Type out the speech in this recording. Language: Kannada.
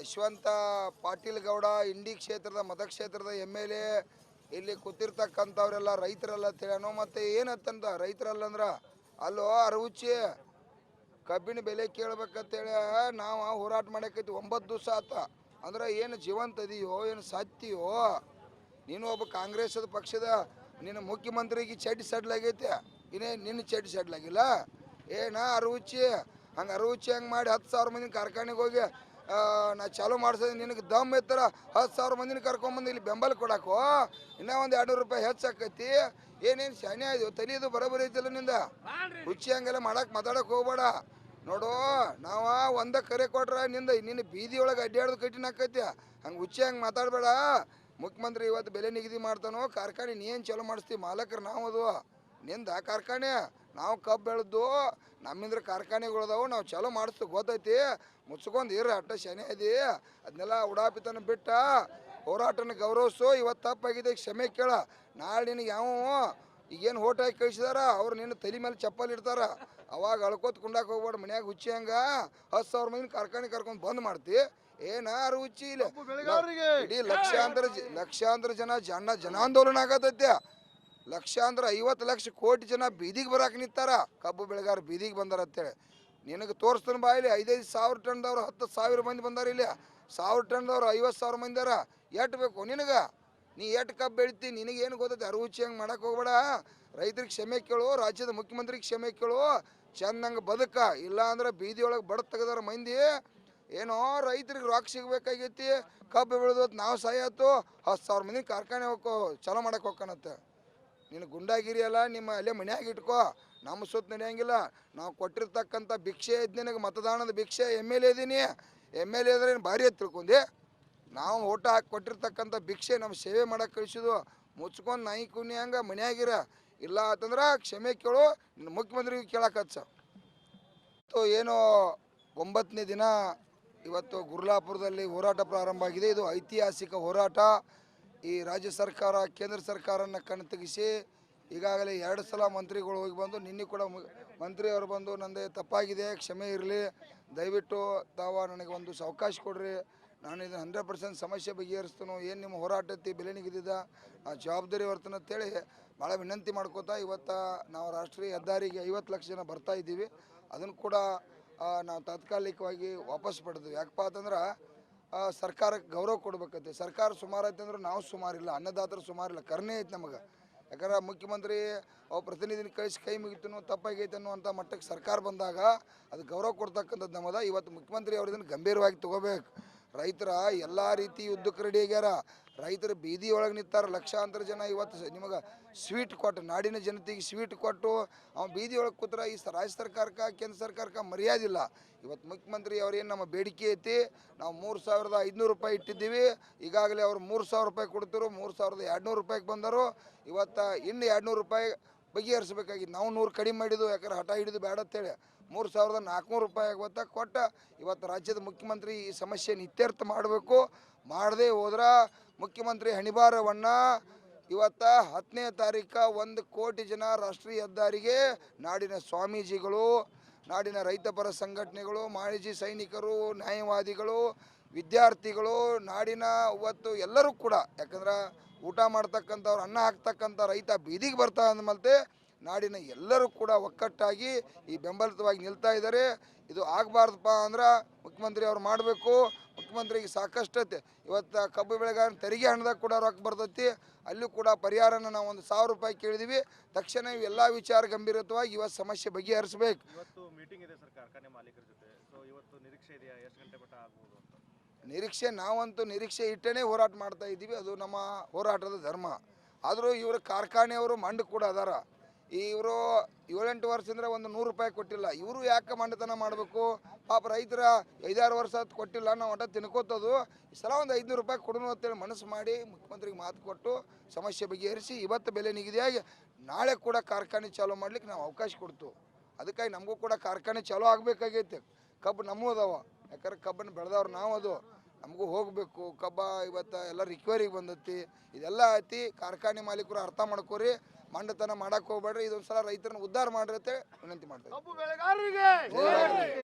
ಯಶವಂತ ಪಾಟೀಲ್ ಗೌಡ ಇಂಡಿ ಕ್ಷೇತ್ರದ ಮತಕ್ಷೇತ್ರದ ಎಂ ಎಲ್ ಎ, ಇಲ್ಲಿ ಕೂತಿರ್ತಕ್ಕಂಥವ್ರೆಲ್ಲ ರೈತರೆಲ್ಲ ಮತ್ತೆ ಮತ್ತು ಏನತ್ತಂತ ರೈತರಲ್ಲ ಅಂದ್ರ ಅಲ್ಲೋ ಅರವುಚ್ಚಿ, ಕಬ್ಬಿನ ಬೆಲೆ ಕೇಳ್ಬೇಕಂತೇಳಿ ನಾವು ಹೋರಾಟ ಮಾಡಕೈತಿ ಒಂಬತ್ತು ದಿವಸ ಆತ. ಅಂದ್ರೆ ಏನು ಜೀವಂತ ಇದೆಯೋ, ಏನು ಸತ್ತಿಯೋ, ನೀನು ಒಬ್ಬ ಕಾಂಗ್ರೆಸ್ದ ಪಕ್ಷದ, ನಿನ್ನ ಮುಖ್ಯಮಂತ್ರಿಗೆ ಚಡ್ಡಿ ಸಡ್ಲಾಗೈತೆ, ಇನ್ನೇ ನಿನ್ನ ಚಡ್ಡಿ ಸಡ್ಲಾಗಿಲ್ಲ? ಏನ ಅರವುಚ್ಚಿ, ಹಂಗೆ ಅರವುಚ್ಚಿ ಹಂಗೆ ಮಾಡಿ ಹತ್ತು ಸಾವಿರ ಮಂದಿ ಕಾರ್ಖಾನೆಗೆ ಹೋಗಿ ನಾ ಚಾಲೂ ಮಾಡ್ಸೋದು. ನಿನಗೆ ದಮ್ ಇತ್ತರ ಹತ್ತು ಸಾವಿರ ಮಂದಿನ ಕರ್ಕೊಂಬಂದು ಇಲ್ಲಿ ಬೆಂಬಲ ಕೊಡಕೋ ಇನ್ನೂ ಒಂದು ಎರಡು ನೂರು ರೂಪಾಯಿ ಹೆಚ್ಚಾಕೈತಿ ಏನೇನು ಶಾನೆ ಆಯ್ತು ತಲೆಯದು ಬರೋಬರಿ ಐತಿಲ್ಲ ನಿಂದ? ಹುಚ್ಚಿ ಹಂಗೆಲ್ಲ ಮಾಡಕ್ಕೆ ಮಾತಾಡಕ್ಕೆ ಹೋಗ್ಬೇಡ. ನೋಡು ನಾವ ಒಂದ ಕರೆ ಕೊಟ್ರ ನಿಂದ ನಿನ್ನ ಬೀದಿ ಒಳಗೆ ಅಡ್ಡಾಡೋದು ಕಠಿಣ ಆಕೈತಿ. ಹಂಗೆ ಹುಚ್ಚಿ ಹಂಗೆ ಮಾತಾಡಬೇಡ. ಮುಖ್ಯಮಂತ್ರಿ ಇವತ್ತು ಬೆಲೆ ನಿಗದಿ ಮಾಡ್ತಾನೋ ಕಾರ್ಖಾನೆ ನೀ ಏನು ಚಲೋ ಮಾಡಿಸ್ತೀವಿ ಮಾಲಕರು ನಾವು ಅದು. ನಿಂದ ಕಾರ್ಖಾನೆ? ನಾವು ಕಬ್ಬು ಬೆಳೆದು ನಮ್ಮಿಂದ್ರ ಕಾರ್ಖಾನೆಗಳದಾವು ನಾವು ಚಲೋ ಮಾಡಿಸ್ತು ಗೊತ್ತೈತಿ. ಮುಚ್ಕೊಂಡು ಇರ ಅಟ್ಟ ಶನಿ ಅದಿ. ಅದನ್ನೆಲ್ಲ ಉಡಾಪಿತನ ಬಿಟ್ಟ. ಹೋರಾಟನ ಗೌರವಿಸು ಇವತ್ತು ತಪ್ಪಾಗಿದೆ ಕ್ಷಮೆ ಕೇಳ. ನಾಳೆ ನಿನಗೆ ಯಾವ ಈಗೇನು ಹೋಟ್ ಹಾಕಿ ಕಳಿಸಿದಾರ ಅವ್ರು ನಿನ್ನ ತಲೆ ಮೇಲೆ ಚಪ್ಪಲ್ ಇಡ್ತಾರ. ಅವಾಗ ಅಳ್ಕೋತ ಕುಂಡಾಕ್ ಹೋಗ್ಬೇಡ ಮನ್ಯಾಗ ಹುಚ್ಚಿ ಹಂಗ. ಹತ್ತು ಸಾವಿರ ಮಂದಿನ ಕಾರ್ಖಾನೆ ಕರ್ಕೊಂಡು ಬಂದ್ ಮಾಡ್ತಿ. ಏನಾರು ಹುಚ್ಚಿ ಇಲ್ಲ? ಇಡೀ ಲಕ್ಷಾಂತರ ಲಕ್ಷಾಂತರ ಜನ ಜನ ಜನಾಂದೋಲನ ಆಗತೈತೆ. ಲಕ್ಷಾಂತರ ಐವತ್ತು ಲಕ್ಷ ಕೋಟಿ ಜನ ಬೀದಿಗೆ ಬರಕ್ಕೆ ನಿಂತಾರ. ಕಬ್ಬು ಬೆಳೆಗಾರ ಬೀದಿಗೆ ಬಂದಾರ ಅಂತೇಳಿ. ನಿನಗೆ ತೋರಿಸ್ತಾನೆ ಬಾ ಇಲ್ಲಿ, ಐದೈದು ಸಾವಿರ ಟನ್ದವ್ರು ಹತ್ತು ಸಾವಿರ ಮಂದಿ ಬಂದಾರ ಇಲ್ಲಿ. ಸಾವಿರ ಟನ್ದವ್ರು ಐವತ್ತು ಸಾವಿರ ಮಂದಿ ಅರ. ಎಟ್ ಬೇಕು ನಿನಗೆ? ನೀ ಎಟ್ ಕಬ್ಬು ಬೆಳಿತಿ ನಿನಗೇನು ಗೊತ್ತೈತೆ? ಅರುಚಿ ಹಂಗೆ ಮಾಡಕ್ಕೆ ಹೋಗ್ಬೇಡ. ರೈತರಿಗೆ ಕ್ಷಮೆ ಕೇಳು, ರಾಜ್ಯದ ಮುಖ್ಯಮಂತ್ರಿಗೆ ಕ್ಷಮೆ ಕೇಳು. ಚಂದಂಗೆ ಬದುಕ. ಇಲ್ಲ ಅಂದ್ರೆ ಬೀದಿಯೊಳಗೆ ಬಡ ತೆಗದಾರ ಮಂದಿ. ಏನೋ ರೈತರಿಗೆ ರೊಕ್ಕ ಸಿಗಬೇಕಾಗೈತಿ. ಕಬ್ಬು ಬೆಳೆದು ನಾವು ಸಾಯತ್ತು ಹತ್ತು ಸಾವಿರ ಮಂದಿ ಕಾರ್ಖಾನೆ ಹೋಗೋ ಚಲೋ ಮಾಡಕ್ಕೆ ಹೋಗ್ಕನತ್ತೆ ನೀನು ಗುಂಡಾಗಿರಿ ಅಲ್ಲ, ನಿಮ್ಮ ಅಲ್ಲೇ ಮನ್ಯಾಗ ಇಟ್ಕೋ. ನಮ್ಮ ಸುತ್ತ ನಡೆಯಂಗಿಲ್ಲ. ನಾವು ಕೊಟ್ಟಿರ್ತಕ್ಕಂಥ ಭಿಕ್ಷೆ ಇದ್ದು ನಿನಗೆ, ಮತದಾನದ ಭಿಕ್ಷೆ, ಎಂ ಎಲ್ ಎ ಇದೀನಿ. ಎಂ ಎಲ್ ಎ ಅಂದ್ರೆ ಏನು ಭಾರಿ ತಿಳ್ಕೊಂಡೆ. ನಾವು ಓಟ ಹಾಕಿ ಕೊಟ್ಟಿರ್ತಕ್ಕಂಥ ಭಿಕ್ಷೆ ನಮ್ಮ ಸೇವೆ ಮಾಡಕ್ಕೆ ಕಳಿಸಿದ್ವು. ಮುಚ್ಕೊಂಡು ನಾಯಿ ಕುನಿ ಹಂಗೆ ಮನೆಯಾಗಿರ. ಇಲ್ಲ ಅಂತಂದ್ರೆ ಕ್ಷಮೆ ಕೇಳು. ನಿನ್ನ ಮುಖ್ಯಮಂತ್ರಿಗೆ ಕೇಳಕ್ಕೆ ಇವತ್ತು ಏನು ಒಂಬತ್ತನೇ ದಿನ ಇವತ್ತು ಗುರ್ಲಾಪುರದಲ್ಲಿ ಹೋರಾಟ ಪ್ರಾರಂಭ ಆಗಿದೆ. ಇದು ಐತಿಹಾಸಿಕ ಹೋರಾಟ. ಈ ರಾಜ್ಯ ಸರ್ಕಾರ, ಕೇಂದ್ರ ಸರ್ಕಾರನ ಕಣ್ತಗಿಸಿ ಈಗಾಗಲೇ ಎರಡು ಸಲ ಮಂತ್ರಿಗಳು ಹೋಗಿ ಬಂದು, ನಿನ್ನೆ ಕೂಡ ಮಂತ್ರಿಯವರು ಬಂದು ನಂದೆ ತಪ್ಪಾಗಿದೆ, ಕ್ಷಮೆ ಇರಲಿ, ದಯವಿಟ್ಟು ತಾವ ನನಗೆ ಒಂದು ಸಾವಕಾಶ ಕೊಡ್ರಿ. ನಾನು ಇದನ್ನು ಹಂಡ್ರೆಡ್ ಪರ್ಸೆಂಟ್ ಸಮಸ್ಯೆ ಬಗೆಹರಿಸ್ತಾನು, ಏನು ನಿಮ್ಮ ಹೋರಾಟತಿ ಬೆಲೆ ನಿಗದಿದ, ಆ ಜವಾಬ್ದಾರಿ ವರ್ತನೆ ಅಂತೇಳಿ ಭಾಳ ವಿನಂತಿ ಮಾಡ್ಕೋತಾ ಇವತ್ತು ನಾವು ರಾಷ್ಟ್ರೀಯ ಹೆದ್ದಾರಿಗೆ ಐವತ್ತು ಲಕ್ಷ ಜನ ಬರ್ತಾ ಇದ್ದೀವಿ. ಅದನ್ನು ಕೂಡ ನಾವು ತಾತ್ಕಾಲಿಕವಾಗಿ ವಾಪಸ್ ಪಡೆದ್ವಿ. ಯಾಕಪ್ಪ ಅಂತಂದ್ರೆ ಸರ್ಕಾರಕ್ಕೆ ಗೌರವ ಕೊಡ್ಬೇಕೈತಿ. ಸರ್ಕಾರ ಸುಮಾರು ಐತೆ ಅಂದ್ರೆ ನಾವು ಸುಮಾರಿಲ್ಲ. ಅನ್ನದಾತರು ಸುಮಾರಿಲ್ಲ. ಕರ್ಣೆ ಐತೆ ನಮಗೆ. ಯಾಕಂದ್ರೆ ಮುಖ್ಯಮಂತ್ರಿ ಅವು ಪ್ರತಿನಿಧಿನ ಕಳಿಸಿ ಕೈ ಮುಗಿತನೋ, ತಪ್ಪಾಗೈತೆ ಅನ್ನುವಂಥ ಮಟ್ಟಕ್ಕೆ ಸರ್ಕಾರ ಬಂದಾಗ ಅದು ಗೌರವ ಕೊಡ್ತಕ್ಕಂಥದ್ದು ನಮ್ಮದ. ಇವತ್ತು ಮುಖ್ಯಮಂತ್ರಿ ಅವ್ರ ಇದನ್ನು ಗಂಭೀರವಾಗಿ ತಗೋಬೇಕು. ರೈತರ ಎಲ್ಲ ರೀತಿ ಯುದ್ಧಕ್ಕೆ ರೆಡಿ ಆಗ್ಯಾರ. ರೈತರು ಬೀದಿ ಒಳಗೆ ನಿಂತಾರ. ಲಕ್ಷಾಂತರ ಜನ ಇವತ್ತು ನಿಮಗೆ ಸ್ವೀಟ್ ಕೊಟ್ಟು, ನಾಡಿನ ಜನತೆಗೆ ಸ್ವೀಟ್ ಕೊಟ್ಟು ಅವ್ನು ಬೀದಿ ಒಳಗೆ ಕೂತ್ರ ಈ ರಾಜ್ಯ ಸರ್ಕಾರಕ್ಕೆ, ಕೇಂದ್ರ ಸರ್ಕಾರಕ್ಕೆ ಮರ್ಯಾದಿಲ್ಲ. ಇವತ್ತು ಮುಖ್ಯಮಂತ್ರಿ ಅವ್ರೇನು ನಮ್ಮ ಬೇಡಿಕೆ ಐತಿ, ನಾವು ಮೂರು ಸಾವಿರದ ಐದುನೂರು ರೂಪಾಯಿ ಇಟ್ಟಿದ್ದೀವಿ. ಈಗಾಗಲೇ ಅವ್ರು ಮೂರು ಸಾವಿರ ರೂಪಾಯಿ ಕೊಡ್ತಿರು, ಮೂರು ಸಾವಿರದ ಎರಡುನೂರು ರೂಪಾಯಿಗೆ ಬಂದರು. ಇವತ್ತು ಇನ್ನು ಎರಡುನೂರು ರೂಪಾಯಿ ಬಗೆಹರಿಸ್ಬೇಕಾಗಿತ್ತು. ನಾವು ನೂರು ಕಡಿಮೆ ಮಾಡಿದ್ದು ಯಾಕಂದ್ರೆ ಹಠ ಹಿಡಿದು ಬೇಡ ಅಂತೇಳಿ ಮೂರು ಸಾವಿರದ ನಾಲ್ಕುನೂರು ರೂಪಾಯಿ ಆಗುವತ್ತ ಕೊಟ್ಟ ಇವತ್ತು ರಾಜ್ಯದ ಮುಖ್ಯಮಂತ್ರಿ ಈ ಸಮಸ್ಯೆ ಇತ್ಯರ್ಥ ಮಾಡಬೇಕು. ಮಾಡದೆ ಹೋದ್ರೆ ಮುಖ್ಯಮಂತ್ರಿ ಹಣಿಬಾರವನ್ನ ಇವತ್ತ ಹತ್ತನೇ ತಾರೀಕು ಒಂದು ಕೋಟಿ ಜನ ರಾಷ್ಟ್ರೀಯ ಹೆದ್ದಾರಿಗೆ ನಾಡಿನ ಸ್ವಾಮೀಜಿಗಳು, ನಾಡಿನ ರೈತಪರ ಸಂಘಟನೆಗಳು ಮಾಣಿಜಿ ಸೈನಿಕರು, ನ್ಯಾಯವಾದಿಗಳು, ವಿದ್ಯಾರ್ಥಿಗಳು, ನಾಡಿನ ಇವತ್ತು ಎಲ್ಲರೂ ಕೂಡ, ಯಾಕಂದ್ರೆ ಊಟ ಮಾಡ್ತಕ್ಕಂಥವ್ರು, ಅನ್ನ ಹಾಕ್ತಕ್ಕಂಥ ರೈತ ಬೀದಿಗೆ ಬರ್ತಾ ಅಂದಮಲ್ತೆ ನಾಡಿನ ಎಲ್ಲರೂ ಕೂಡ ಒಕ್ಕಟ್ಟಾಗಿ ಈ ಬೆಂಬಲಿತವಾಗಿ ನಿಲ್ತಾ ಇದ್ದಾರೆ. ಇದು ಆಗಬಾರ್ದಪ್ಪ ಅಂದ್ರೆ ಮುಖ್ಯಮಂತ್ರಿ ಅವ್ರು ಮಾಡಬೇಕು. ಮುಖ್ಯಮಂತ್ರಿಗೆ ಸಾಕಷ್ಟು ಇವತ್ತು ಕಬ್ಬು ಬೆಳೆಗಾರ ತೆರಿಗೆ ಹಣದಾಗ ಕೂಡ ರೊಕ್ಕ ಬರ್ತೈತಿ. ಅಲ್ಲೂ ಕೂಡ ಪರಿಹಾರನ ನಾವು ಒಂದು ಸಾವಿರ ರೂಪಾಯಿ ಕೇಳಿದೀವಿ. ತಕ್ಷಣ ಇವೆಲ್ಲ ವಿಚಾರ ಗಂಭೀರತವಾಗಿ ಇವತ್ತು ಸಮಸ್ಯೆ ಬಗೆಹರಿಸಬೇಕು. ಮೀಟಿಂಗ್ ಇದೆ ಸರ್ ಕಾರ್ಖಾನೆ ಮಾಲೀಕರ ಜೊತೆ. ಸೊ ಇವತ್ತು ನಿರೀಕ್ಷೆ ಇದೆಯಾ? ಎಷ್ಟು ಗಂಟೆ ಮಟ್ಟ ಆಗ್ಬೋದು ನಿರೀಕ್ಷೆ, ನಾವಂತೂ ನಿರೀಕ್ಷೆ ಇಟ್ಟೇ ಹೋರಾಟ ಮಾಡ್ತಾ ಇದ್ದೀವಿ. ಅದು ನಮ್ಮ ಹೋರಾಟದ ಧರ್ಮ. ಆದರೂ ಇವರು ಕಾರ್ಖಾನೆಯವರು ಮಂಡ್ ಕೂಡ ಅದಾರ. ಇವರು ಏಳೆಂಟು ವರ್ಷದಿಂದ ಒಂದು ನೂರು ರೂಪಾಯಿ ಕೊಟ್ಟಿಲ್ಲ. ಇವರು ಯಾಕೆ ಮಂಡತನ ಮಾಡಬೇಕು? ಪಾಪ ರೈತರ ಐದಾರು ವರ್ಷ ಕೊಟ್ಟಿಲ್ಲ ನಾವು ಒಟ್ಟ ತಿನ್ಕೋತದು. ಸಲ ಒಂದು ಐದುನೂರು ರೂಪಾಯಿ ಕೊಡೋಣ ಅಂತೇಳಿ ಮನಸ್ಸು ಮಾಡಿ ಮುಖ್ಯಮಂತ್ರಿಗೆ ಮಾತು ಕೊಟ್ಟು ಸಮಸ್ಯೆ ಬಗೆಹರಿಸಿ ಇವತ್ತು ಬೆಲೆ ನಿಗದಿಯಾಗಿ ನಾಳೆ ಕೂಡ ಕಾರ್ಖಾನೆ ಚಾಲೂ ಮಾಡ್ಲಿಕ್ಕೆ ನಾವು ಅವಕಾಶ ಕೊಡ್ತು. ಅದಕ್ಕಾಗಿ ನಮಗೂ ಕೂಡ ಕಾರ್ಖಾನೆ ಚಾಲೂ ಆಗಬೇಕಾಗೈತೆ. ಕಬ್ಬು ನಮ್ಮೂ ಅದಾವ ಯಾಕಂದ್ರೆ ಕಬ್ಬನ್ನು ಬೆಳೆದವ್ರು ನಾವು ಅದು ನಮಗೂ ಹೋಗಬೇಕು. ಕಬ್ಬ ಇವತ್ತು ಎಲ್ಲ ರಿಕವರಿಗೆ ಬಂದತಿ. ಇದೆಲ್ಲ ಐತಿ. ಕಾರ್ಖಾನೆ ಮಾಲೀಕರು ಅರ್ಥ ಮಾಡ್ಕೋರಿ. ಮಂಡತನ ಮಾಡಕ್ಕೆ ಹೋಗ್ಬೇಡ್ರಿ. ಇದೊಂದ್ಸಲ ರೈತರನ್ನ ಉದ್ಧಾರ ಮಾಡ್ರಿ ಅಂತ ವಿನಂತಿ ಮಾಡ್ತೇವೆ